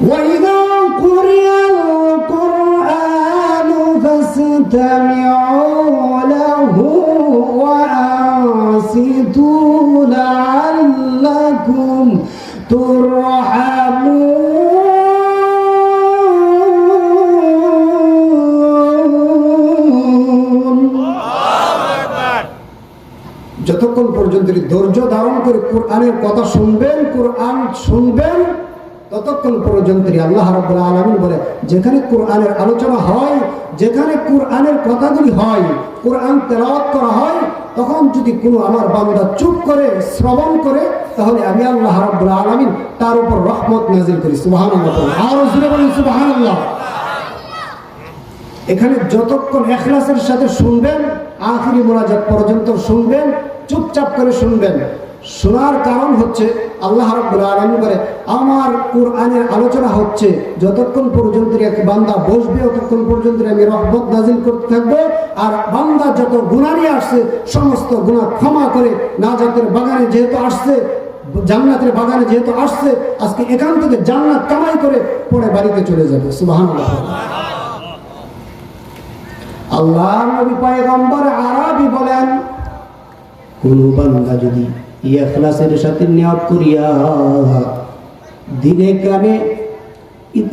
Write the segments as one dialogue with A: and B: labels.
A: وإذا قرئ القرآن فاستمعوا له وأنصتوا لعلكم ترحمون যতক্ষণ পর্যন্ত এই ধৈর্য ধারণ করে কোরআনের কথা শুনবেন কোরআন শুনবেন ততক্ষণ পর্যন্ত আল্লাহ রাব্বুল আলামিন বলে, যেখানে কোরআনের আলোচনা হয়, যেখানে কোরআনের কথাগুলি হয়, কোরআন তেলাওয়াত করা হয়, তখন যদি কোনো আমার বান্দা চুপ করে, শ্রবণ করে, তাহলে আমি আল্লাহ রাব্বুল আলামিন তার উপর রহমত নাজিল করি। সুবহানাল্লাহ। এখানে যতক্ষণ এখলাসের সাথে শুনবেন, আখিরি মোনাজাত পর্যন্ত শুনবেন, চুপচাপ করে শুনবেন। শোনার কারণ হচ্ছে আল্লাহ রাব্বুল আলামিন করে আমার কোরআনের আলোচনা হচ্ছে যতক্ষণ পর্যন্ত বান্দা বসবে ততক্ষণ পর্যন্ত আমি রহমত নাজিল করতে থাকব। আর বান্দা যত গুণা নিয়ে আসছে, সমস্ত গুণা ক্ষমা করে নাজাতের বাগানে যেহেতু আসছে, জান্নাতের বাগানে যেহেতু আসছে, আজকে এখান থেকে জান্নাত কামাই করে পরে বাড়িতে চলে যাবে। সুবহানাল্লাহ। আল্লাহ নবী পয়গম্বর আরবি বলেন, কোন বান্দা যদি ইখলাসের সাথে নিয়ত করিয়া দিনে কামে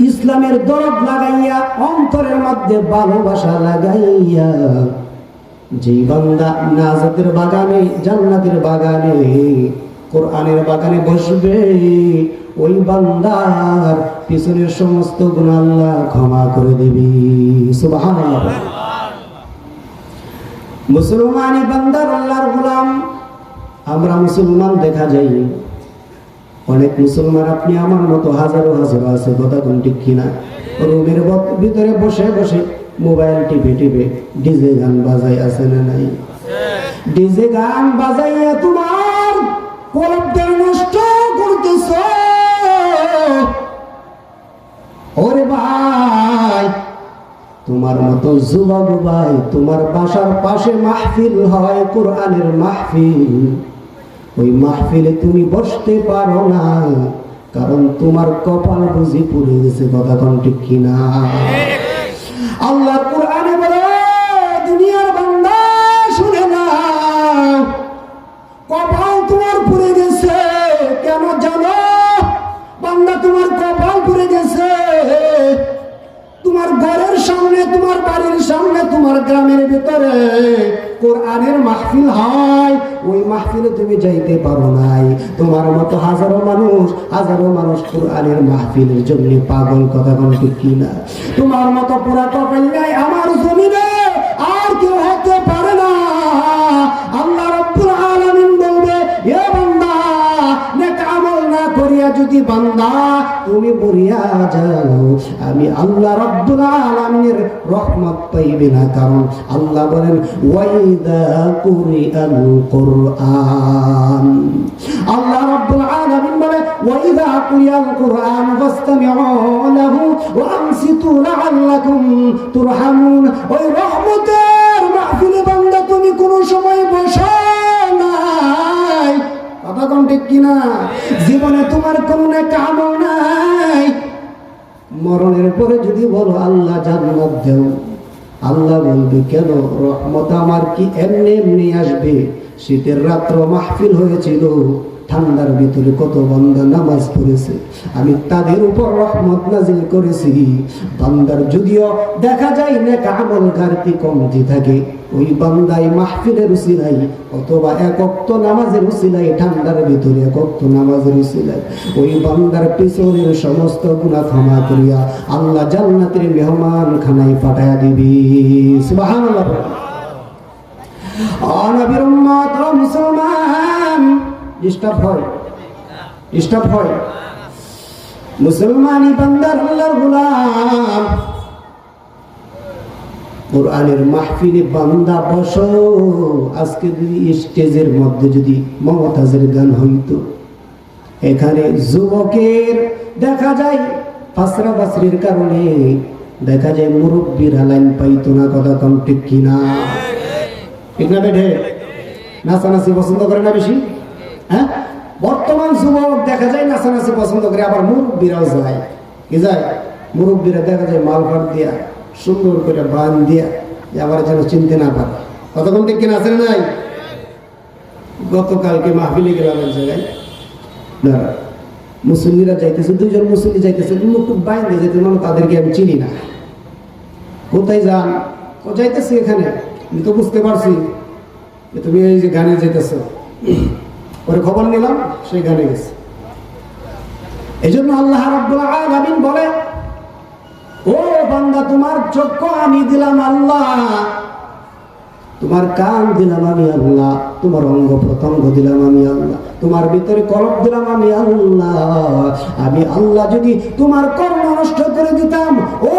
A: ইসলামের দরদ লাগাইয়া, অন্তরের মধ্যে ভালোবাসা লাগাইয়া, যেই বান্দা নাজাতের বাগানে, জান্নাতের বাগানে, কোরআনের বাগানে বসবে, ওই বান্দার পিছনের সমস্ত গুণ আল্লাহ ক্ষমা করে দিবি। সুবহানাল্লাহ। মুসলমানি বান্দার আল্লাহর গোলাম আমরা মুসলমান দেখা যাই অনেক মুসলমান আপনি আমার মতো হাজারো হাজারো আছে কথা কোন কিনা? রুমের ভিতরে বসে বসে মোবাইল টিপে টিপে ডিজে গান বাজাই আছে না নাই? ডিজে গান বাজাইয়া তোমার কলবদের নষ্ট করতেছ। ওরে ভাই, তোমার মতো যুবক ভাই, তোমার বাসার পাশে মাহফিল হয়, কোরআনের মাহফিল। ওই মাহফিলে তুমি বসতে পারো না, কারণ তোমার কপাল বুঝি পুড়ে গেছে, কথা কোন ঠিক কিনা? আল্লাহ কোরআনে বলে দুনিয়ার বান্দা, শুনে না কপাল তোমার পুড়ে গেছে, কেন জানো? বান্দা, তোমার কপাল পুড়ে গেছে। তোমার ঘরের সামনে, তোমার বাড়ির সামনে, তোমার গ্রামের ভিতরে কোরআনের মাহফিল হয়, ওই মাহফিলে তুমি যাইতে পারো নাই। তোমার মতো হাজারো মানুষ হাজারো মানুষ কোরআনের মাহফিলের জন্য পাগল, কথা বলতে কি না তোমার মতো পুরা কপাল আমার জমিনে আর কেউ যদি বান্দা তুমি মরিয়া যাও, আমি আল্লাহ রব্বুল আলামিনের রহমত পাইবে না। কারণ আল্লাহ বলেন, ওয়াইদা কুরিআল কুরআন। আল্লাহ রব্বুল আলামিন বলে, ওয়াইদা কুরিআল কুরআন, ফাসতামিউ লাহু ওয়া আনসিতু লাআল্লাকুম তুরহামুন। ওই রহমতের মাহফিলে বান্দা তুমি কোনো সময় বসো নাই। কথা কোন ঠিক কিনা? জীবনে তোমার মরণের পরে যদি বলো, আল্লাহ জান্নাত দেও। আল্লাহ বলবে, কেন? রহমত আমার কি এমনি এমনি আসবে? শীতের রাত্র মাহফিল হয়েছিল। ঠান্ডার ভিতরে কত বান্দা নামাজ পড়েছে। আমি তাদের উপর রহমত নাজিল করেছি। বান্দার যদিও দেখা যায় নেক আমল ঘাটতি কমতি থাকে, ওই বান্দাই মাহফিলের উসিলাই অথবা এক অক্ত নামাজের উসিলাই ঠান্ডার ভিতরে এক অক্ত নামাজের উসিলাই ওই বান্দার পিছনের সমস্ত গুণা ক্ষমা করিয়া আল্লাহ জান্নাতের মেহমান খানায় পাঠায়া দিবি মুসলমান। ডিস্টার্ব হয়। ডিস্টার্ব হয়। মুসলমানি বান্দার আল্লাহর গোলাম। কোরআনের মাহফিলে বান্দা আজকে যদি স্টেজের মধ্যে যদি মমতাজের গান হইতো। এখানে যুবকের দেখা যায় পাসরা বাসরির কারণে। দেখা যায় মুরব্বীরা লাইন পাইতো না, কথা কম কিনা। ঠিক না নাচানাচি পছন্দ করে না বেশি? হ্যাঁ? বর্তমান যুবক দেখা যায় নাচানাচি পছন্দ করে, আবার মুরব্বীরাও যায়। কি যায়? মুরব্বীরা দেখা যায় মাল ফাট দিয়া, সুন্দর করে বান দিয়া আবার যেন চিনতে না পারে। কতক্ষণ ঠিক কিনা আছে নাই? গতকালকে মাহফিলে গেলাম এক জায়গায়। দাঁড়া, মুসল্লিরা যাইতেছে, দুইজন মুসল্লি যাইতেছে মুখ বাইন্দে যেতে মনে তাদেরকে আমি চিনি না। কোথায় যান? ও যাইতেছি এখানে। আমি তো বুঝতে পারছি যে তুমি এই যে গানে যেতেছো পরে খবর নিলাম, সেই গানে গেছে। এই জন্য আল্লাহ আলামিন বলে, ও বান্দা, তোমার চক্ষু আমি দিলাম আল্লাহ। তোমার কান দিলাম আমি আল্লাহ, তোমার অঙ্গ প্রত্যঙ্গ দিলাম আমি আল্লাহ, তোমার ভিতরে কলম দিলাম আমি আল্লাহ। আমি আল্লাহ যদি তোমার কর্ম নষ্ট করে দিতাম, ও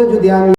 A: মধ্যে যদি আমি